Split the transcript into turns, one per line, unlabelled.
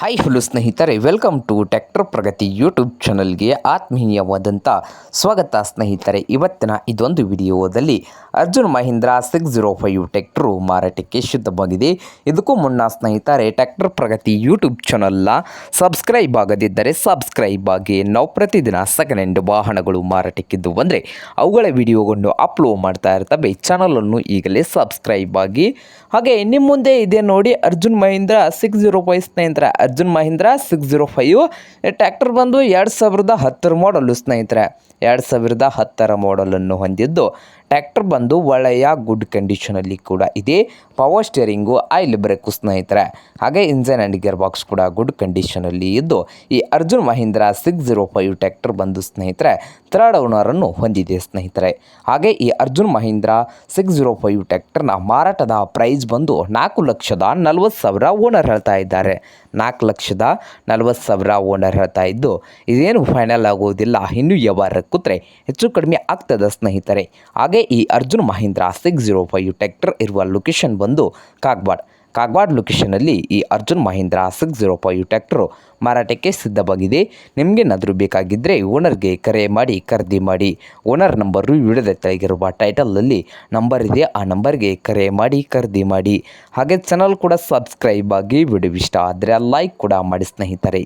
Hi hello ಸ್ನೇಹಿತರೆ welcome to tractor Pragati YouTube ಚಾನಲ್ಗೆ ಆತ್ಮೀಯವಾದಂಥ ಸ್ವಾಗತ ಸ್ನೇಹಿತರೆ. ಇವತ್ತಿನ ಇದೊಂದು ವಿಡಿಯೋದಲ್ಲಿ Arjun Mahindra six zero five tractor ಮಾರಾಟಕ್ಕೆ ಶುದ್ಧವಾಗಿದೆ ಇದಕ್ಕೂ ಮುನ್ನ ಸ್ನೇಹಿತರೆ ಟ್ಯಾಕ್ಟರ್ ಪ್ರಗತಿ ಯೂಟ್ಯೂಬ್ ಚಾನಲ್ನ ಸಬ್ಸ್ಕ್ರೈಬ್ ಆಗದಿದ್ದರೆ ಸಬ್ಸ್ಕ್ರೈಬ್ ಆಗಿ. ನಾವು ಪ್ರತಿದಿನ ಸೆಕೆಂಡ್ ಹ್ಯಾಂಡ್ ವಾಹನಗಳು ಮಾರಾಟಕ್ಕಿದ್ದು ಅಂದರೆ ಅವುಗಳ ವಿಡಿಯೋವನ್ನು ಅಪ್ಲೋಡ್ ಮಾಡ್ತಾ ಇರ್ತವೆ. ಚಾನಲನ್ನು ಈಗಲೇ ಸಬ್ಸ್ಕ್ರೈಬ್ ಆಗಿ. ಹಾಗೆ ನಿಮ್ಮ ಮುಂದೆ ಇದೆ ನೋಡಿ Arjun Mahindra six zero five ಸ್ನೇಹಿತರೆ. Arjun Mahindra six zero five. Tractor ಬಂದು ಎರಡು ಸಾವಿರದ ಹತ್ತರ ಮಾಡಲು ಸ್ನೇಹಿತರೆ. ಎರಡು ಸಾವಿರದ ಹತ್ತರ ಮಾಡಲನ್ನು ಹೊಂದಿದ್ದು. ಟ್ರ್ಯಾಕ್ಟರ್ ಬಂದು ಒಳ್ಳೆಯ ಗುಡ್ ಕಂಡೀಷನಲ್ಲಿ ಕೂಡ ಇದೆ. ಪವರ್ ಸ್ಟೇರಿಂಗು ಆಯಿಲ್ ಬ್ರೇಕು ಸ್ನೇಹಿತರೆ. ಹಾಗೆ ಇಂಜನ್ ಆ್ಯಂಡ್ ಗಿಯರ್ ಬಾಕ್ಸ್ ಕೂಡ ಗುಡ್ ಕಂಡೀಷನಲ್ಲಿ ಇದ್ದು, ಈ Arjun Mahindra six zero five tractor ಬಂದು ಸ್ನೇಹಿತರೆ ಥರ್ಡ್ ಓನರನ್ನು ಹೊಂದಿದೆ ಸ್ನೇಹಿತರೆ. ಹಾಗೆ ಈ Arjun Mahindra six zero five ಟ್ಯಾಕ್ಟರ್ನ ಮಾರಾಟದ ಪ್ರೈಸ್ ಬಂದು ನಾಲ್ಕು ಲಕ್ಷದ ನಲ್ವತ್ತು ಸಾವಿರ ಓನರ್ ಹೇಳ್ತಾ ಇದ್ದಾರೆ. ನಾಲ್ಕು ಲಕ್ಷದ ನಲ್ವತ್ತು ಸಾವಿರ ಓನರ್ ಹೇಳ್ತಾ ಇದ್ದು, ಇದೇನು ಫೈನಲ್ ಆಗುವುದಿಲ್ಲ ಇನ್ನೂ ವ್ಯವಹಾರ ಕೂತ್ರೆ ಹೆಚ್ಚು ಕಡಿಮೆ ಆಗ್ತದೆ ಸ್ನೇಹಿತರೆ. ಹಾಗೆ ಈ Arjun Mahindra six zero five tractor ಇರುವ ಲೊಕೇಶನ್ ಬಂದು ಕಾಗ್ವಾಡ್. ಕಾಗವಾಡ್ ಲೊಕೇಶನಲ್ಲಿ ಈ Arjun Mahindra six zero five tractor ಮಾರಾಟಕ್ಕೆ ಸಿದ್ಧವಾಗಿದೆ. ನಿಮಗೇನಾದರೂ ಬೇಕಾಗಿದ್ದರೆ ಓನರ್ಗೆ ಕರೆ ಮಾಡಿ, ಖರೀದಿ ಮಾಡಿ. ಓನರ್ ನಂಬರು ವಿಡಿಯೋದ ತೆಳಗಿರುವ ಟೈಟಲಲ್ಲಿ ನಂಬರ್ ಇದೆ. ಆ ನಂಬರ್ಗೆ ಕರೆ ಮಾಡಿ, ಖರೀದಿ ಮಾಡಿ. ಹಾಗೆ ಚಾನಲ್ ಕೂಡ ಸಬ್ಸ್ಕ್ರೈಬ್ ಆಗಿ ವಿಡಿಯೋ ಇಷ್ಟ ಆದರೆ ಲೈಕ್ ಕೂಡ ಮಾಡಿ ಸ್ನೇಹಿತರೆ.